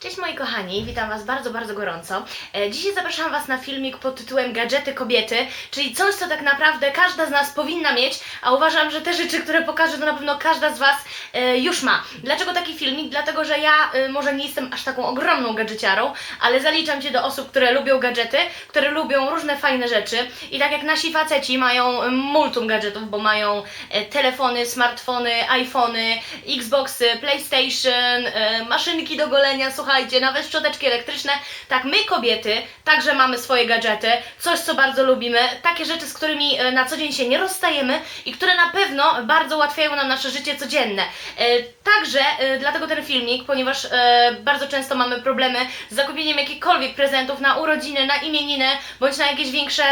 Cześć moi kochani, witam Was bardzo, bardzo gorąco. E, Dzisiaj zapraszam Was na filmik pod tytułem Gadżety kobiety, czyli coś, co tak naprawdę każda z nas powinna mieć, a uważam, że te rzeczy, które pokażę, to na pewno każda z Was e, już ma. Dlaczego taki filmik? Dlatego, że ja e, może nie jestem aż taką ogromną gadżeciarą, ale zaliczam się do osób, które lubią gadżety, które lubią różne fajne rzeczy i tak jak nasi faceci mają multum gadżetów, bo mają telefony, smartfony, iPhony, Xboxy, PlayStation, maszynki do golenia, słuchajcie, nawet szczoteczki elektryczne. Tak, my kobiety także mamy swoje gadżety, coś co bardzo lubimy, takie rzeczy, z którymi e, na co dzień się nie rozstajemy i które na pewno bardzo ułatwiają nam nasze życie codzienne. E, Także e, dlatego ten filmik, ponieważ bardzo często mamy problemy z zakupieniem jakichkolwiek prezentów na urodziny, na imieniny bądź na jakieś większe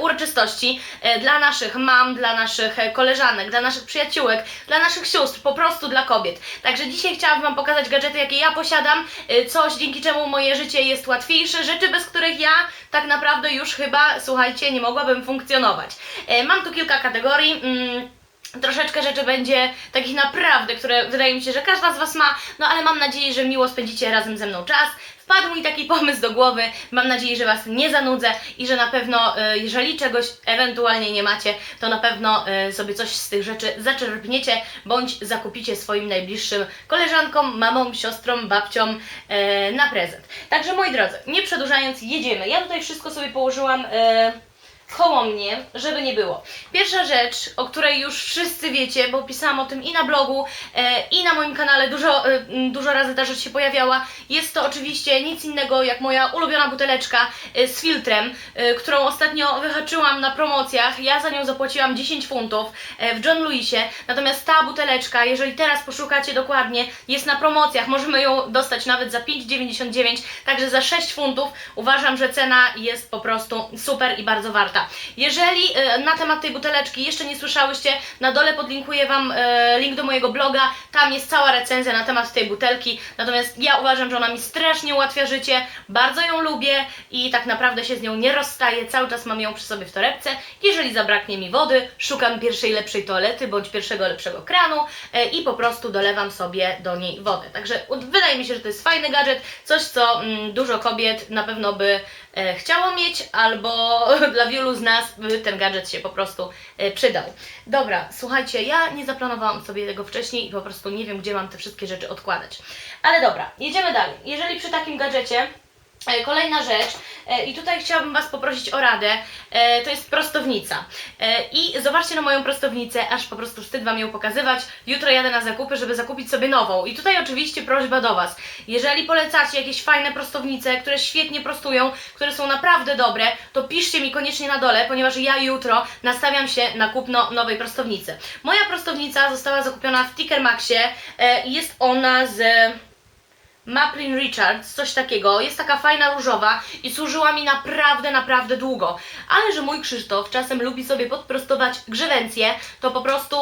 uroczystości dla naszych mam, dla naszych koleżanek, dla naszych przyjaciółek, dla naszych sióstr, po prostu dla kobiet. Także dzisiaj chciałabym Wam pokazać gadżety, jakie ja posiadam, coś dzięki czemu moje życie jest łatwiejsze, rzeczy bez których ja tak naprawdę już chyba, słuchajcie, nie mogłabym funkcjonować. E, Mam tu kilka kategorii. Mm, Troszeczkę rzeczy będzie takich naprawdę, które wydaje mi się, że każda z Was ma, no ale mam nadzieję, że miło spędzicie razem ze mną czas. Wpadł mi taki pomysł do głowy, mam nadzieję, że Was nie zanudzę i że na pewno, e, jeżeli czegoś ewentualnie nie macie, to na pewno e, sobie coś z tych rzeczy zaczerpniecie, bądź zakupicie swoim najbliższym koleżankom, mamom, siostrom, babciom e, na prezent. Także moi drodzy, nie przedłużając, jedziemy. Ja tutaj wszystko sobie położyłam... Koło mnie, żeby nie było. Pierwsza rzecz, o której już wszyscy wiecie, bo pisałam o tym i na blogu, e, i na moim kanale, dużo, e, dużo razy ta rzecz się pojawiała, jest to oczywiście nic innego jak moja ulubiona buteleczka e, z filtrem, e, którą ostatnio wyhaczyłam na promocjach. Ja za nią zapłaciłam 10 funtów e, w John Lewisie, natomiast ta buteleczka, jeżeli teraz poszukacie dokładnie, jest na promocjach, możemy ją dostać nawet za 5,99, także za 6 funtów uważam, że cena jest po prostu super i bardzo warta. Jeżeli e, na temat tej buteleczki jeszcze nie słyszałyście, na dole podlinkuję Wam e, link do mojego bloga, tam jest cała recenzja na temat tej butelki, natomiast ja uważam, że ona mi strasznie ułatwia życie, bardzo ją lubię i tak naprawdę się z nią nie rozstaję, cały czas mam ją przy sobie w torebce. Jeżeli zabraknie mi wody, szukam pierwszej lepszej toalety bądź pierwszego lepszego kranu e, i po prostu dolewam sobie do niej wodę. Także wydaje mi się, że to jest fajny gadżet, coś co mm, dużo kobiet na pewno by chciało mieć, albo dla wielu z nas ten gadżet się po prostu e, przydał. Dobra, słuchajcie, ja nie zaplanowałam sobie tego wcześniej i po prostu nie wiem, gdzie mam te wszystkie rzeczy odkładać. Ale dobra, jedziemy dalej. Jeżeli przy takim gadżecie E, Kolejna rzecz, e, i tutaj chciałabym Was poprosić o radę, e, to jest prostownica. E, I zobaczcie na moją prostownicę, aż po prostu wstyd Wam ją pokazywać. Jutro jadę na zakupy, żeby zakupić sobie nową. I tutaj oczywiście prośba do Was. Jeżeli polecacie jakieś fajne prostownice, które świetnie prostują, które są naprawdę dobre, to piszcie mi koniecznie na dole, ponieważ ja jutro nastawiam się na kupno nowej prostownicy. Moja prostownica została zakupiona w Tickermaxie e, i jest ona z... Maplin Richards, coś takiego. Jest taka fajna różowa i służyła mi naprawdę, naprawdę długo. Ale że mój Krzysztof czasem lubi sobie podprostować grzewencję, to po prostu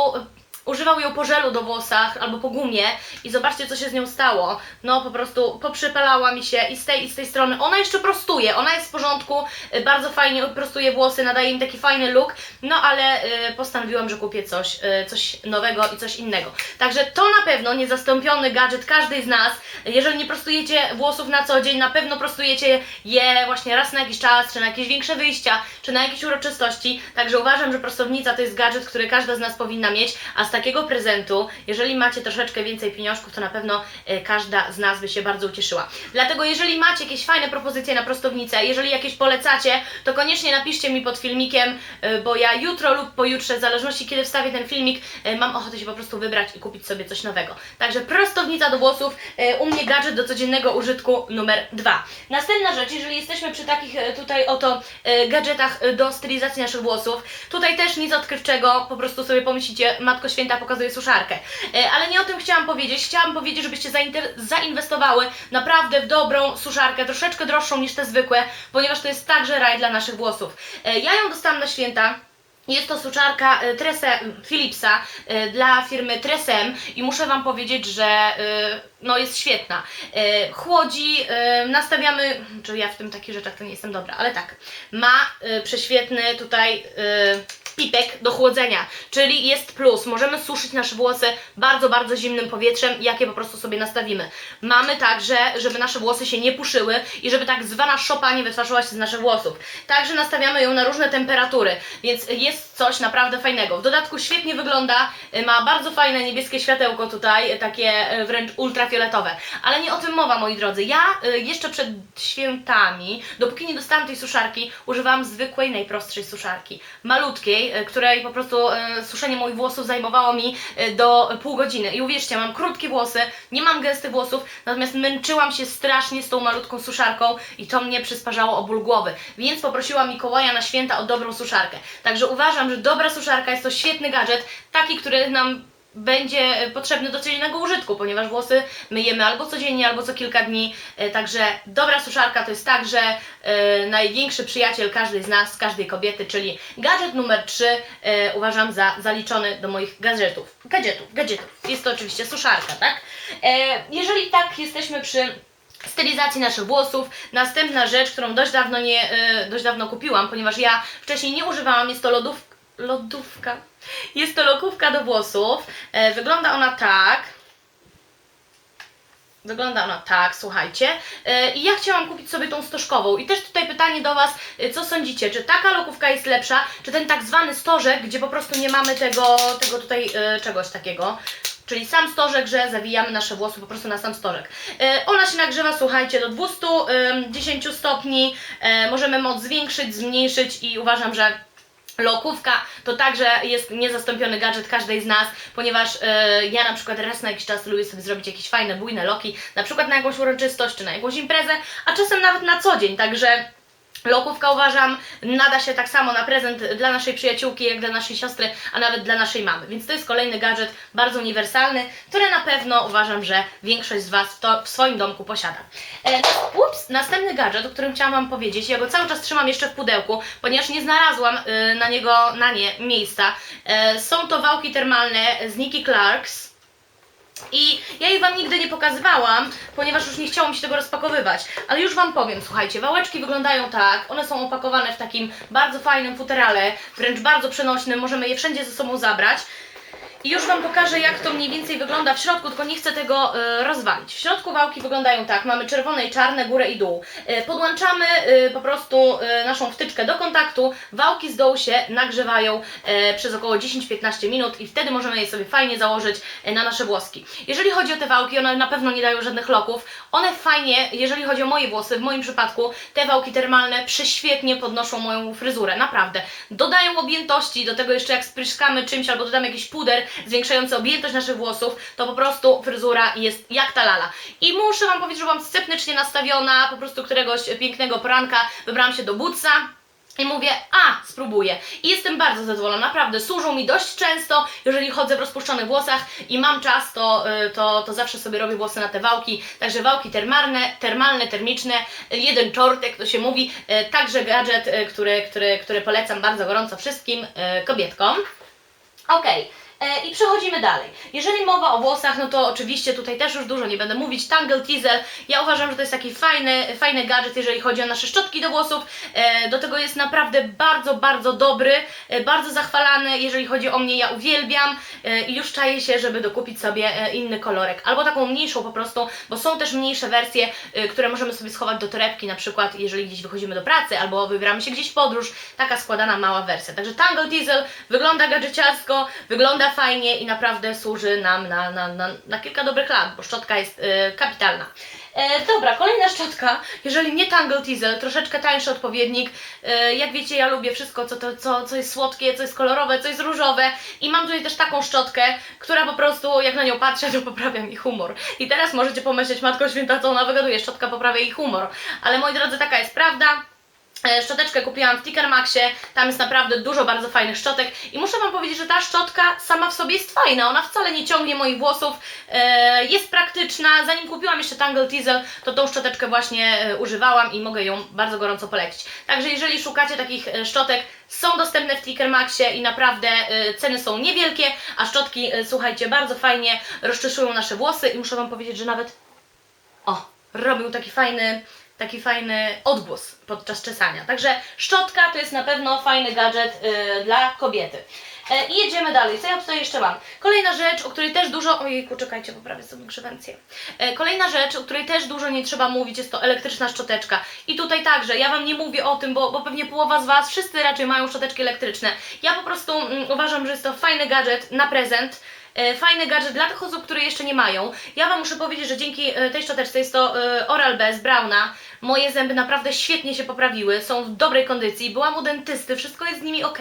używał ją po żelu do włosach albo po gumie i zobaczcie co się z nią stało. No po prostu poprzypalała mi się i z tej i z tej strony. Ona jeszcze prostuje, ona jest w porządku, y, bardzo fajnie prostuje włosy, nadaje im taki fajny look, no ale y, postanowiłam, że kupię coś, y, coś nowego i coś innego. Także to na pewno niezastąpiony gadżet każdej z nas. Jeżeli nie prostujecie włosów na co dzień, na pewno prostujecie je właśnie raz na jakiś czas, czy na jakieś większe wyjścia, czy na jakieś uroczystości. Także uważam, że prostownica to jest gadżet, który każda z nas powinna mieć, a takiego prezentu, jeżeli macie troszeczkę więcej pieniążków, to na pewno e, każda z nas by się bardzo ucieszyła. Dlatego jeżeli macie jakieś fajne propozycje na prostownicę, jeżeli jakieś polecacie, to koniecznie napiszcie mi pod filmikiem, e, bo ja jutro lub pojutrze, w zależności kiedy wstawię ten filmik, e, mam ochotę się po prostu wybrać i kupić sobie coś nowego. Także prostownica do włosów, u mnie gadżet do codziennego użytku numer dwa. Następna rzecz, jeżeli jesteśmy przy takich tutaj oto gadżetach do stylizacji naszych włosów, tutaj też nic odkrywczego, po prostu sobie pomyślicie, Matko Święta pokazuje suszarkę. E, Ale nie o tym chciałam powiedzieć, chciałam powiedzieć, żebyście zainwestowały naprawdę w dobrą suszarkę, troszeczkę droższą niż te zwykłe, ponieważ to jest także raj dla naszych włosów. E, Ja ją dostałam na święta, Jest to suszarka y, Trese, Philipsa dla firmy Tresem i muszę Wam powiedzieć, że no jest świetna. Chłodzi, nastawiamy, czy ja w tym takich rzeczach to nie jestem dobra, ale tak, ma prześwietny tutaj pipek do chłodzenia, czyli jest plus. Możemy suszyć nasze włosy bardzo, bardzo zimnym powietrzem, jakie po prostu sobie nastawimy. Mamy także, żeby nasze włosy się nie puszyły i żeby tak zwana szopa nie wytwarzała się z naszych włosów. Także nastawiamy ją na różne temperatury, więc jest coś naprawdę fajnego. W dodatku świetnie wygląda, y, ma bardzo fajne niebieskie światełko tutaj, y, takie y, wręcz ultrafioletowe. Ale nie o tym mowa, moi drodzy. Ja jeszcze przed świętami, dopóki nie dostałam tej suszarki, używałam zwykłej, najprostszej suszarki. Malutkiej, y, której po prostu y, suszenie moich włosów zajmowało mi y, do pół godziny. I uwierzcie, mam krótkie włosy, nie mam gęstych włosów, natomiast męczyłam się strasznie z tą malutką suszarką i to mnie przysparzało o ból głowy. Więc poprosiłam Mikołaja na święta o dobrą suszarkę. Także uważam, że dobra suszarka jest to świetny gadżet, taki, który nam będzie potrzebny do codziennego użytku, ponieważ włosy myjemy albo codziennie, albo co kilka dni. E, Także dobra suszarka to jest także e, największy przyjaciel każdej z nas, każdej kobiety, czyli gadżet numer 3 e, uważam za zaliczony do moich gadżetów. Gadżetów, gadżetów. Jest to oczywiście suszarka, tak? Jeżeli tak jesteśmy przy stylizacji naszych włosów. Następna rzecz, którą dość dawno nie, dość dawno kupiłam, ponieważ ja wcześniej nie używałam, jest to lodów, lodówka. Jest to lokówka do włosów. E, wygląda ona tak. Wygląda ona tak, słuchajcie. E, I ja chciałam kupić sobie tą stożkową. I też tutaj pytanie do Was, e, co sądzicie? Czy taka lokówka jest lepsza, czy ten tak zwany stożek, gdzie po prostu nie mamy tego, tego tutaj czegoś takiego? Czyli sam stożek, że zawijamy nasze włosy po prostu na sam stożek. Ona się nagrzewa, słuchajcie, do 210 stopni. Możemy moc zwiększyć, zmniejszyć i uważam, że Lokówka to także jest niezastąpiony gadżet każdej z nas, ponieważ e, ja na przykład raz na jakiś czas lubię sobie zrobić jakieś fajne, bujne loki, na przykład na jakąś uroczystość czy na jakąś imprezę, a czasem nawet na co dzień, także lokówka uważam nada się tak samo na prezent dla naszej przyjaciółki, jak dla naszej siostry, a nawet dla naszej mamy, więc to jest kolejny gadżet bardzo uniwersalny, który na pewno uważam, że większość z Was to, w swoim domku posiada. E, ups, następny gadżet, o którym chciałam Wam powiedzieć, ja go cały czas trzymam jeszcze w pudełku, ponieważ nie znalazłam y, na niego, na nie miejsca. E, są to wałki termalne z Nikki Clarks. I ja jej Wam nigdy nie pokazywałam, ponieważ już nie chciało mi się tego rozpakowywać. Ale już Wam powiem, słuchajcie, wałeczki wyglądają tak, one są opakowane w takim bardzo fajnym futerale, wręcz bardzo przenośnym, możemy je wszędzie ze sobą zabrać. I już Wam pokażę, jak to mniej więcej wygląda w środku, tylko nie chcę tego e, rozwalić. W środku wałki wyglądają tak, mamy czerwone i czarne, górę i dół. E, podłączamy e, po prostu naszą wtyczkę do kontaktu, wałki z dołu się nagrzewają przez około 10-15 minut i wtedy możemy je sobie fajnie założyć na nasze włoski. Jeżeli chodzi o te wałki, one na pewno nie dają żadnych loków. One fajnie, jeżeli chodzi o moje włosy, w moim przypadku, te wałki termalne prześwietnie podnoszą moją fryzurę, naprawdę. Dodają objętości, do tego jeszcze jak spryskamy czymś albo dodamy jakiś puder zwiększający objętość naszych włosów, to po prostu fryzura jest jak ta lala. I muszę Wam powiedzieć, że byłam sceptycznie nastawiona, po prostu któregoś pięknego poranka wybrałam się do Bootsa. I mówię, a, spróbuję. I jestem bardzo zadowolona, naprawdę. Służą mi dość często, jeżeli chodzę w rozpuszczonych włosach i mam czas, to, y, to, to zawsze sobie robię włosy na te wałki. Także wałki termalne, termalne, termiczne, jeden czort, jak to się mówi. y, Także gadżet, y, który, który, który polecam bardzo gorąco wszystkim kobietkom. Okej. E, I przechodzimy dalej. Jeżeli mowa o włosach, no to oczywiście tutaj też już dużo nie będę mówić. Tangle Teasel, ja uważam, że to jest taki fajny, fajny gadżet, jeżeli chodzi o nasze szczotki do włosów. E, do tego jest naprawdę bardzo, bardzo dobry, e, bardzo zachwalany. Jeżeli chodzi o mnie, ja uwielbiam e, i już czaję się, żeby dokupić sobie e, inny kolorek. Albo taką mniejszą po prostu, bo są też mniejsze wersje, e, które możemy sobie schować do torebki, na przykład jeżeli gdzieś wychodzimy do pracy albo wybieramy się gdzieś w podróż. Taka składana mała wersja. Także Tangle wygląda gadżeciarsko, wygląda fajnie i naprawdę służy nam na, na, na, na kilka dobrych lat, bo szczotka jest e, kapitalna. E, dobra, kolejna szczotka, jeżeli nie Tangle Teasel, troszeczkę tańszy odpowiednik. E, jak wiecie, ja lubię wszystko, co, to, co, co jest słodkie, co jest kolorowe, co jest różowe i mam tutaj też taką szczotkę, która po prostu, jak na nią patrzę, to poprawia mi humor. I teraz możecie pomyśleć, Matko Święta, co ona wygaduje, szczotka poprawia jej humor. Ale moi drodzy, taka jest prawda. E, Szczoteczkę kupiłam w Tickermaxie, tam jest naprawdę dużo bardzo fajnych szczotek. I muszę Wam powiedzieć, że ta szczotka sama w sobie jest fajna, ona wcale nie ciągnie moich włosów, e, jest praktyczna, zanim kupiłam jeszcze Tangle Teasel, to tą szczoteczkę właśnie e, używałam i mogę ją bardzo gorąco polecić. Także jeżeli szukacie takich szczotek, są dostępne w Tickermaxie i naprawdę ceny są niewielkie, a szczotki, słuchajcie, bardzo fajnie rozczeszują nasze włosy. I muszę Wam powiedzieć, że nawet o, robił taki fajny, taki fajny odgłos podczas czesania. Także szczotka to jest na pewno fajny gadżet y, dla kobiety. E, I jedziemy dalej. Co ja tutaj jeszcze mam? Kolejna rzecz, o której też dużo. Ojejku, czekajcie, poprawię sobie grzewencję. E, kolejna rzecz, o której też dużo nie trzeba mówić, jest to elektryczna szczoteczka. I tutaj także, ja Wam nie mówię o tym, bo, bo pewnie połowa z Was, wszyscy raczej mają szczoteczki elektryczne. Ja po prostu mm, uważam, że jest to fajny gadżet na prezent. E, Fajny gadżet dla tych osób, które jeszcze nie mają. Ja Wam muszę powiedzieć, że dzięki e, tej szczoteczce jest to e, Oral-B z Brauna. Moje zęby naprawdę świetnie się poprawiły, są w dobrej kondycji. Byłam u dentysty, wszystko jest z nimi ok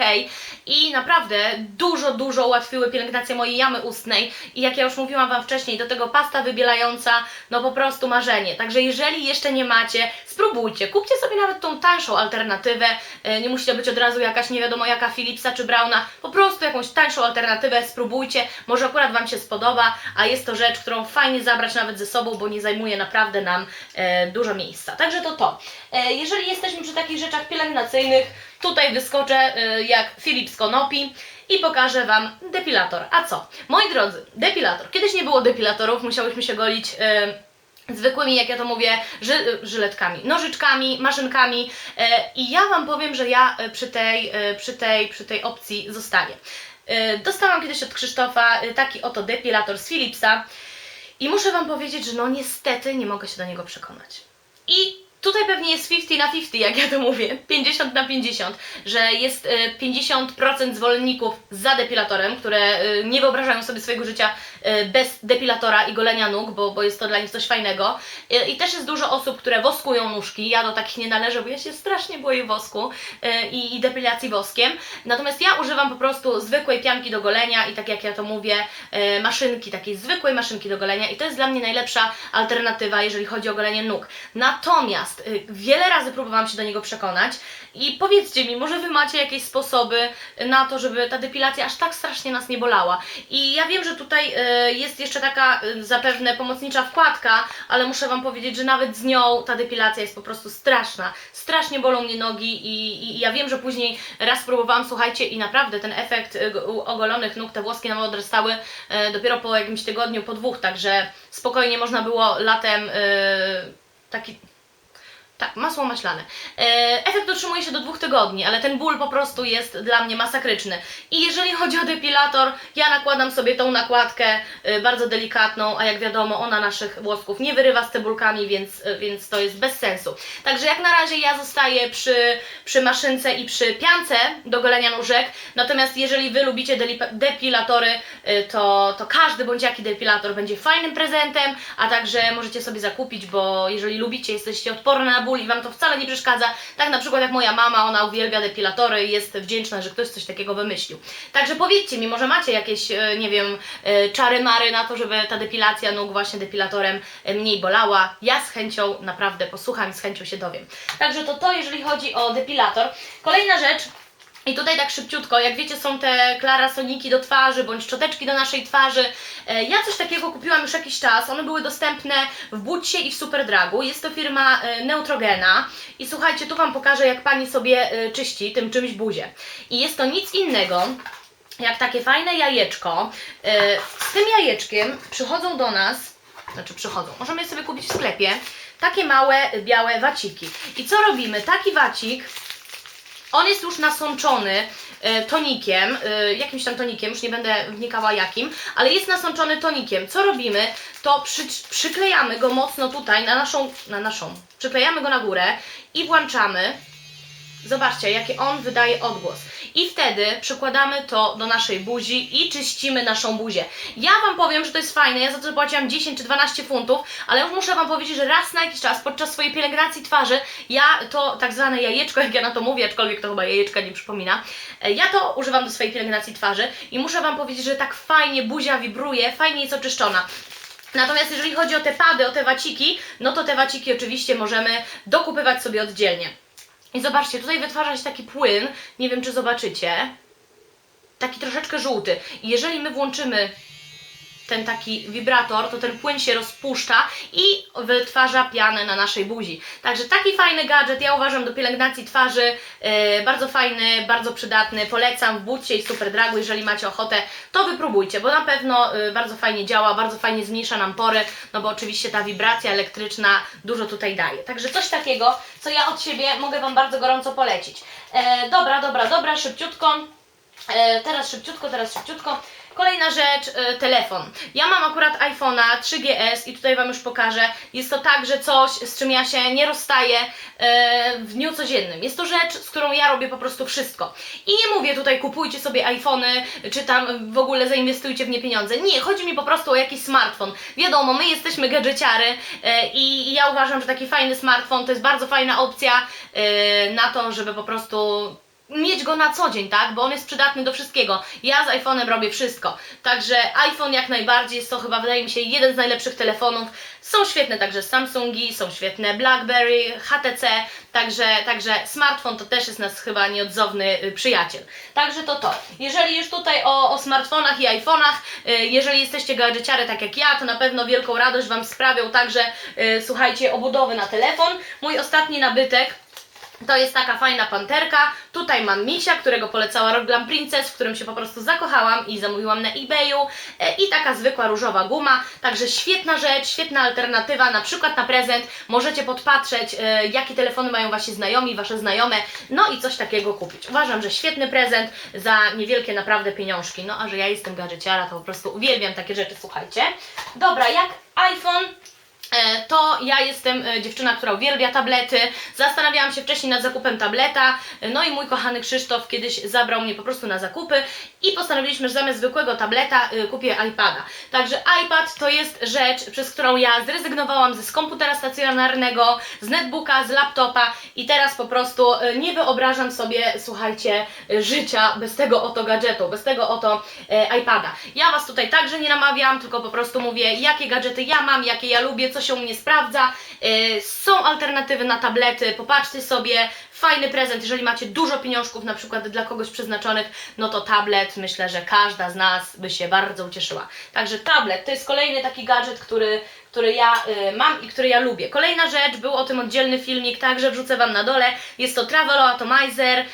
i naprawdę dużo, dużo ułatwiły pielęgnację mojej jamy ustnej. I jak ja już mówiłam Wam wcześniej, do tego pasta wybielająca, no po prostu marzenie. Także jeżeli jeszcze nie macie, spróbujcie. Kupcie sobie nawet tą tańszą alternatywę. Nie musi to być od razu jakaś nie wiadomo jaka Philipsa czy Brauna. Po prostu jakąś tańszą alternatywę spróbujcie. Może akurat Wam się spodoba, a jest to rzecz, którą fajnie zabrać nawet ze sobą, bo nie zajmuje naprawdę nam e, dużo miejsca. Także to to. E, jeżeli jesteśmy przy takich rzeczach pielęgnacyjnych, tutaj wyskoczę e, jak Philips Konopi i pokażę Wam depilator. A co? Moi drodzy, depilator. Kiedyś nie było depilatorów, musiałyśmy się golić... E, zwykłymi, jak ja to mówię, ży, żyletkami, nożyczkami, maszynkami e, i ja Wam powiem, że ja e, przy tej, e, przy tej, przy tej opcji zostaję. E, dostałam kiedyś od Krzysztofa e, taki oto depilator z Philipsa i muszę Wam powiedzieć, że no niestety nie mogę się do niego przekonać. I tutaj pewnie jest 50 na 50, jak ja to mówię, 50 na 50, że jest e, 50% zwolenników za depilatorem, które nie wyobrażają sobie swojego życia bez depilatora i golenia nóg, bo, bo jest to dla nich coś fajnego. I też jest dużo osób, które woskują nóżki. Ja do takich nie należę, bo ja się strasznie boję wosku e, i, i depilacji woskiem. Natomiast ja używam po prostu zwykłej pianki do golenia i tak jak ja to mówię, e, maszynki, takiej zwykłej maszynki do golenia i to jest dla mnie najlepsza alternatywa, jeżeli chodzi o golenie nóg. Natomiast y, wiele razy próbowałam się do niego przekonać i powiedzcie mi, może Wy macie jakieś sposoby na to, żeby ta depilacja aż tak strasznie nas nie bolała. I ja wiem, że tutaj y, jest jeszcze taka y, zapewne pomocnicza wkładka, ale muszę Wam powiedzieć, że nawet z nią ta depilacja jest po prostu straszna. Strasznie bolą mnie nogi i, i ja wiem, że później raz próbowałam, słuchajcie, i naprawdę ten efekt y, ogolonych nóg, te włoski nam odrastały y, dopiero po jakimś tygodniu, po dwóch, także spokojnie można było latem y, taki tak, masło maślane. E, efekt utrzymuje się do dwóch tygodni, ale ten ból po prostu jest dla mnie masakryczny. I jeżeli chodzi o depilator, ja nakładam sobie tą nakładkę e, bardzo delikatną, a jak wiadomo, ona naszych włosków nie wyrywa z cebulkami, więc, e, więc to jest bez sensu. Także jak na razie ja zostaję przy, przy maszynce i przy piance do golenia nóżek, natomiast jeżeli Wy lubicie depilatory, to, to każdy bądź jaki depilator będzie fajnym prezentem, a także możecie sobie zakupić, bo jeżeli lubicie, jesteście odporne na ból i Wam to wcale nie przeszkadza, tak na przykład jak moja mama, ona uwielbia depilatory i jest wdzięczna, że ktoś coś takiego wymyślił. Także powiedzcie mi, może macie jakieś, e, nie wiem, e, czary-mary na to, żeby ta depilacja nóg właśnie depilatorem e, mniej bolała. Ja z chęcią naprawdę posłucham i z chęcią się dowiem. Także to to, jeżeli chodzi o depilator. Kolejna rzecz, i tutaj tak szybciutko, jak wiecie, są te klarasoniki do twarzy, bądź szczoteczki do naszej twarzy. E, Ja coś takiego kupiłam już jakiś czas. One były dostępne w Butcie i w Superdragu. Jest to firma e, Neutrogena. I słuchajcie, tu Wam pokażę, jak Pani sobie e, czyści tym czymś buzię. I jest to nic innego, jak takie fajne jajeczko. Z tym jajeczkiem przychodzą do nas, znaczy przychodzą, możemy je sobie kupić w sklepie, takie małe, białe waciki. I co robimy? Taki wacik on jest już nasączony e, tonikiem, e, jakimś tam tonikiem, już nie będę wnikała jakim, ale jest nasączony tonikiem. Co robimy? To przy, przyklejamy go mocno tutaj na naszą, na naszą, przyklejamy go na górę i włączamy. Zobaczcie, jaki on wydaje odgłos. I wtedy przykładamy to do naszej buzi i czyścimy naszą buzię. Ja Wam powiem, że to jest fajne, ja za to zapłaciłam 10 czy 12 funtów, ale już muszę Wam powiedzieć, że raz na jakiś czas podczas swojej pielęgnacji twarzy, ja to tak zwane jajeczko, jak ja na to mówię, aczkolwiek to chyba jajeczka nie przypomina, e, ja to używam do swojej pielęgnacji twarzy i muszę Wam powiedzieć, że tak fajnie buzia wibruje, fajnie jest oczyszczona. Natomiast jeżeli chodzi o te pady, o te waciki, no to te waciki oczywiście możemy dokupywać sobie oddzielnie. I zobaczcie, tutaj wytwarza się taki płyn, nie wiem czy zobaczycie, taki troszeczkę żółty. I jeżeli my włączymy ten taki wibrator, to ten płyn się rozpuszcza i wytwarza pianę na naszej buzi. Także taki fajny gadżet, ja uważam do pielęgnacji twarzy, yy, bardzo fajny, bardzo przydatny, polecam w bucie i super dragu, jeżeli macie ochotę, to wypróbujcie, bo na pewno yy, bardzo fajnie działa, bardzo fajnie zmniejsza nam pory, no bo oczywiście ta wibracja elektryczna dużo tutaj daje. Także coś takiego, co ja od siebie mogę Wam bardzo gorąco polecić. E, dobra, dobra, dobra, szybciutko. E, teraz szybciutko, teraz szybciutko. Kolejna rzecz, e, telefon. Ja mam akurat iPhone'a 3GS i tutaj Wam już pokażę. Jest to także coś, z czym ja się nie rozstaję e, w dniu codziennym. Jest to rzecz, z którą ja robię po prostu wszystko. I nie mówię tutaj kupujcie sobie iPhony, czy tam w ogóle zainwestujcie w nie pieniądze. Nie, chodzi mi po prostu o jakiś smartfon. Wiadomo, my jesteśmy gadżeciary e, i, ja uważam, że taki fajny smartfon to jest bardzo fajna opcja na to, żeby po prostu mieć go na co dzień, tak? Bo on jest przydatny do wszystkiego. Ja z iPhone'em robię wszystko. Także iPhone jak najbardziej jest to chyba, wydaje mi się, jeden z najlepszych telefonów. Są świetne także Samsungi, są świetne BlackBerry, HTC, także, także smartfon to też jest nas chyba nieodzowny y, przyjaciel. Także to to. Jeżeli już tutaj o, o smartfonach i iPhone'ach, y, jeżeli jesteście gadżeciary tak jak ja, to na pewno wielką radość Wam sprawią także, y, słuchajcie, obudowy na telefon. Mój ostatni nabytek to jest taka fajna panterka. Tutaj mam misia, którego polecała Rockland Princess, w którym się po prostu zakochałam i zamówiłam na eBayu. E, I taka zwykła różowa guma. Także świetna rzecz, świetna alternatywa, na przykład na prezent. Możecie podpatrzeć, e, jakie telefony mają wasi znajomi, wasze znajome. No i coś takiego kupić. Uważam, że świetny prezent za niewielkie naprawdę pieniążki. No a że ja jestem gadżeciara, to po prostu uwielbiam takie rzeczy, słuchajcie. Dobra, jak iPhone to ja jestem e, dziewczyna, która uwielbia tablety. Zastanawiałam się wcześniej nad zakupem tableta, e, no i mój kochany Krzysztof kiedyś zabrał mnie po prostu na zakupy i postanowiliśmy, że zamiast zwykłego tableta kupię iPada. Także iPad to jest rzecz, przez którą ja zrezygnowałam z komputera stacjonarnego, z netbooka, z laptopa i teraz po prostu nie wyobrażam sobie, słuchajcie, życia bez tego oto gadżetu, bez tego oto e, iPada. Ja Was tutaj także nie namawiam, tylko po prostu mówię, jakie gadżety ja mam, jakie ja lubię, co się u mnie sprawdza. Y, Są alternatywy na tablety, popatrzcie sobie, fajny prezent, jeżeli macie dużo pieniążków, na przykład dla kogoś przeznaczonych, no to tablet, myślę, że każda z nas by się bardzo ucieszyła. Także tablet to jest kolejny taki gadżet, który, który ja y, mam i który ja lubię. Kolejna rzecz, był o tym oddzielny filmik, także wrzucę Wam na dole. Jest to Travel Atomizer, y,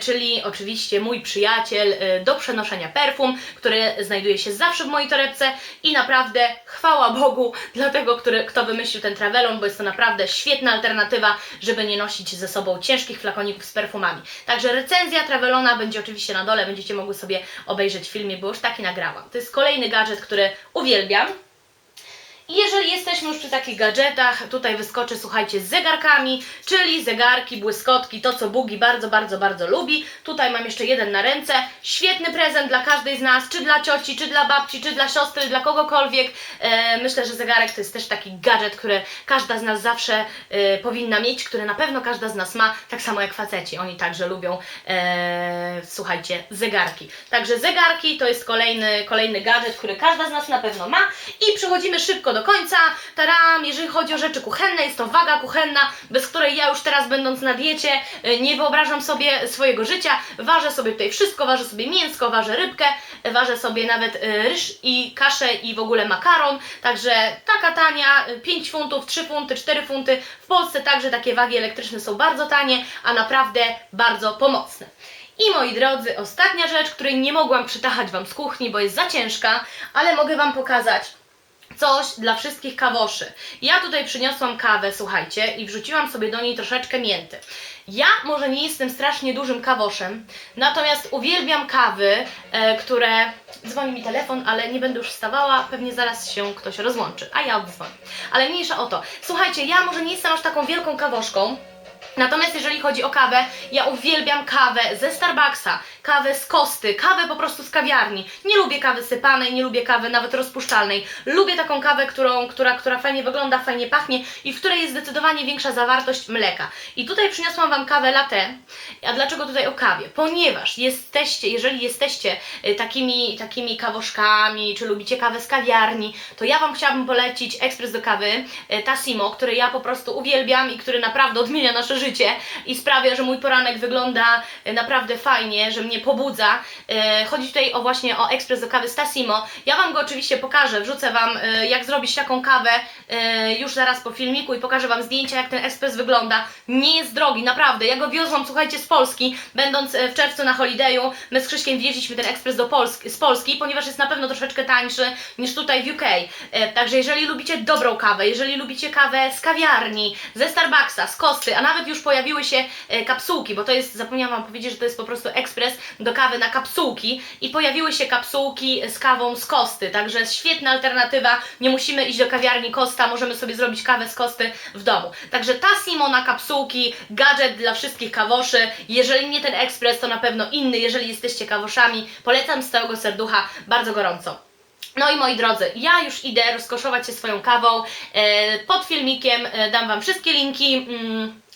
czyli oczywiście mój przyjaciel y, do przenoszenia perfum, który znajduje się zawsze w mojej torebce i naprawdę chwała Bogu dla tego, który, kto wymyślił ten Travelon, bo jest to naprawdę świetna alternatywa, żeby nie nosić ze sobą ciężkich flakoników z perfumami. Także recenzja Travelona będzie oczywiście na dole, będziecie mogły sobie obejrzeć filmik, bo już taki nagrałam. To jest kolejny gadżet, który uwielbiam. Jeżeli jesteśmy już przy takich gadżetach, tutaj wyskoczy, słuchajcie, z zegarkami, czyli zegarki, błyskotki, to co Bugi bardzo, bardzo, bardzo lubi. Tutaj mam jeszcze jeden na ręce. Świetny prezent dla każdej z nas, czy dla cioci, czy dla babci, czy dla siostry, dla kogokolwiek. E, myślę, że zegarek to jest też taki gadżet, który każda z nas zawsze e, powinna mieć, który na pewno każda z nas ma, tak samo jak faceci. Oni także lubią, e, słuchajcie, zegarki. Także zegarki to jest kolejny, kolejny gadżet, który każda z nas na pewno ma. I przechodzimy szybko do końca. Taram, jeżeli chodzi o rzeczy kuchenne, jest to waga kuchenna, bez której ja już teraz będąc na diecie y, nie wyobrażam sobie swojego życia. Ważę sobie tutaj wszystko, ważę sobie mięsko, ważę rybkę, y, ważę sobie nawet y, ryż i kaszę i w ogóle makaron. Także taka tania, y, 5 funtów, 3 funty, 4 funty. W Polsce także takie wagi elektryczne są bardzo tanie, a naprawdę bardzo pomocne. I moi drodzy, ostatnia rzecz, której nie mogłam przytachać Wam z kuchni, bo jest za ciężka, ale mogę Wam pokazać coś dla wszystkich kawoszy. Ja tutaj przyniosłam kawę, słuchajcie, i wrzuciłam sobie do niej troszeczkę mięty. Ja może nie jestem strasznie dużym kawoszem, natomiast uwielbiam kawy, e, które... Dzwoni mi telefon, ale nie będę już wstawała, pewnie zaraz się ktoś rozłączy, a ja oddzwonię. Ale mniejsza o to. Słuchajcie, ja może nie jestem aż taką wielką kawoszką, Natomiast jeżeli chodzi o kawę, ja uwielbiam kawę ze Starbucksa, kawę z kosty, kawę po prostu z kawiarni. Nie lubię kawy sypanej, nie lubię kawy nawet rozpuszczalnej. Lubię taką kawę, którą, która, która fajnie wygląda, fajnie pachnie i w której jest zdecydowanie większa zawartość mleka. I tutaj przyniosłam Wam kawę latte. A dlaczego tutaj o kawie? Ponieważ jesteście, jeżeli jesteście y, takimi, takimi kawoszkami, czy lubicie kawę z kawiarni, to ja Wam chciałabym polecić ekspres do kawy y, Tassimo, który ja po prostu uwielbiam i który naprawdę odmienia nasze życie i sprawia, że mój poranek wygląda e, naprawdę fajnie, że mnie pobudza. E, Chodzi tutaj o właśnie o ekspres do kawy Stasimo. Ja Wam go oczywiście pokażę, wrzucę Wam e, jak zrobić taką kawę już zaraz po filmiku i pokażę Wam zdjęcia jak ten ekspres wygląda. Nie jest drogi, naprawdę. Ja go wiozłam, słuchajcie, z Polski, będąc w czerwcu na holidayu. My z Krzyśkiem wieźliśmy ten ekspres do Polski, z Polski, ponieważ jest na pewno troszeczkę tańszy niż tutaj w UK. Także jeżeli lubicie dobrą kawę, jeżeli lubicie kawę z kawiarni, ze Starbucksa, z Kosty, a nawet już pojawiły się e, kapsułki, bo to jest, zapomniałam Wam powiedzieć, że to jest po prostu ekspres do kawy na kapsułki i pojawiły się kapsułki z kawą z Kosty, także świetna alternatywa, nie musimy iść do kawiarni Kosta, możemy sobie zrobić kawę z Kosty w domu. Także Tassimo na kapsułki, gadżet dla wszystkich kawoszy, jeżeli nie ten ekspres, to na pewno inny, jeżeli jesteście kawoszami, polecam z całego serducha, bardzo gorąco. No i moi drodzy, ja już idę rozkoszować się swoją kawą. E, Pod filmikiem e, dam Wam wszystkie linki.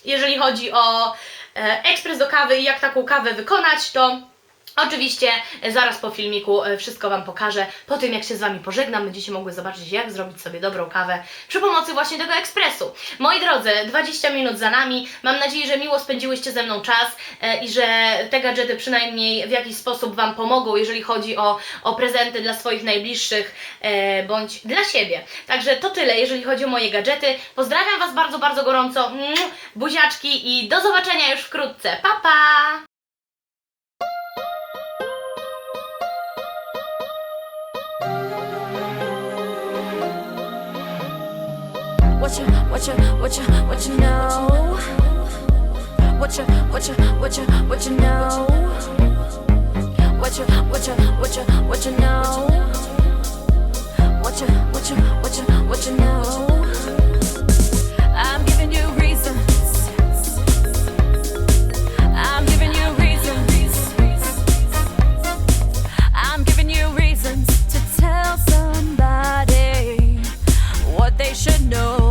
Jeżeli chodzi o e, ekspres do kawy i jak taką kawę wykonać, to Oczywiście e, zaraz po filmiku e, wszystko Wam pokażę. Po tym jak się z Wami pożegnam, będziecie mogły zobaczyć jak zrobić sobie dobrą kawę przy pomocy właśnie tego ekspresu. Moi drodzy, 20 minut za nami. Mam nadzieję, że miło spędziłyście ze mną czas e, i że te gadżety przynajmniej w jakiś sposób Wam pomogą, jeżeli chodzi o, o prezenty dla swoich najbliższych bądź dla siebie. Także to tyle, jeżeli chodzi o moje gadżety. Pozdrawiam Was bardzo, bardzo gorąco. Buziaczki i do zobaczenia już wkrótce. Pa, pa! what you, what you, what you know? What you, what you, what you, what you know? What you, what you, what you, what you know? What you, what you, what you, what you know? I'm giving you reasons. I'm giving you reasons. I'm giving you reasons to tell somebody what they should know.